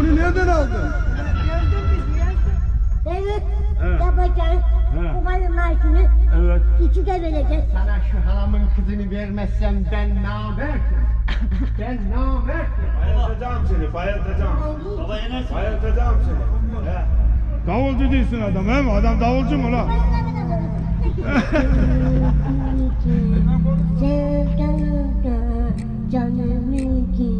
bunu nereden aldın? Evet, evet. yapacağız. Evet. Babanın maaşını evet. iki de vereceğiz. Sana şu halamın kızını vermezsem ben ne namertim. ben ne namertim. Bayatacağım seni, bayatacağım. Baba yenersin. Bayatacağım seni. He. Davulcu değilsin adam he mi? Adam davulcu mu lan? Sevdanım canım ki